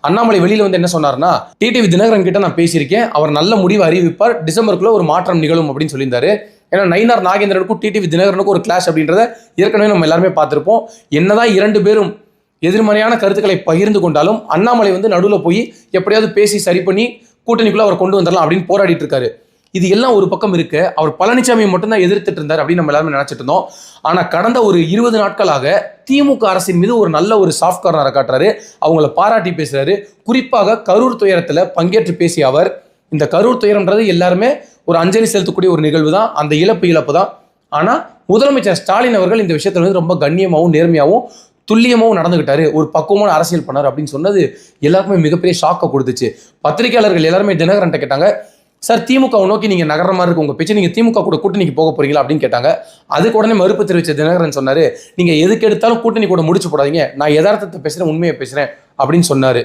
அண்ணாமலை வெளியில வந்து என்ன சொன்னார்னா டிடிவி தினகரன் கிட்ட நான் பேசியிருக்கேன். அவர் நல்ல முடிவு அறிவிப்பார். டிசம்பருக்குள்ள ஒரு மாற்றம் நிகழும் அப்படின்னு சொல்லியிருந்தாரு. ஏன்னா நயினார் நாகேந்திரனுக்கும் டிடிவி தினகரனுக்கும் ஒரு கிளாஷ் அப்படின்றத ஏற்கனவே நம்ம எல்லாருமே பார்த்துருப்போம். என்னதான் இரண்டு பேரும் எதிர்மறையான கருத்துக்களை பகிர்ந்து கொண்டாலும் அண்ணாமலை வந்து நடுவில் போய் எப்படியாவது பேசி சரி பண்ணி கூட்டணிக்குள்ள அவர் கொண்டு வந்துடலாம் அப்படின்னு போராடிட்டு இருக்காரு. இது எல்லாம் ஒரு பக்கம் இருக்கு. அவர் பழனிசாமி மட்டும்தான் எதிர்த்துட்டு இருந்தார் அப்படின்னு நம்ம எல்லாருமே நினைச்சிட்டு இருந்தோம். ஆனா கடந்த ஒரு இருபது நாட்களாக திமுக அரசின் மீது ஒரு நல்ல ஒரு சாஃப்ட் கார்னரை காட்டுறாரு. அவங்கள பாராட்டி பேசுறாரு. குறிப்பாக கரூர் துயரத்துல பங்கேற்று பேசிய அவர் இந்த கரூர் துயரம்ன்றது எல்லாருமே ஒரு அஞ்சலி செலுத்தக்கூடிய ஒரு நிகழ்வு தான். அந்த இழப்பு இழப்பு தான். ஆனா முதலமைச்சர் ஸ்டாலின் அவர்கள் இந்த விஷயத்துல வந்து ரொம்ப கண்ணியமாகவும் நேர்மையாகவும் துல்லியமாகவும் நடந்துகிட்டாரு. ஒரு பக்குவமான அரசியல் பண்ணார் அப்படின்னு சொன்னது எல்லாருக்குமே மிகப்பெரிய ஷாக்கை கொடுத்துச்சு. பத்திரிகையாளர்கள் எல்லாருமே தினகரன்ட்ட கேட்டாங்க சார் திமுக நோக்கி நீங்கள் நகர மாதிரி இருக்கு. உங்கள் பேச்சு நீங்கள் திமுக கூட கூட்டணிக்கு போக போறீங்களா? அப்படின்னு கேட்டாங்க. அதுக்கு உடனே மறுப்பு தெரிவித்த தினகரன் சொன்னார் நீங்கள் எதுக்கு எடுத்தாலும் கூட்டணி கூட முடிச்சு போடாதீங்க. நான் யதார்த்தத்தை பேசுகிறேன் உண்மையை பேசுகிறேன் அப்படின்னு சொன்னார்.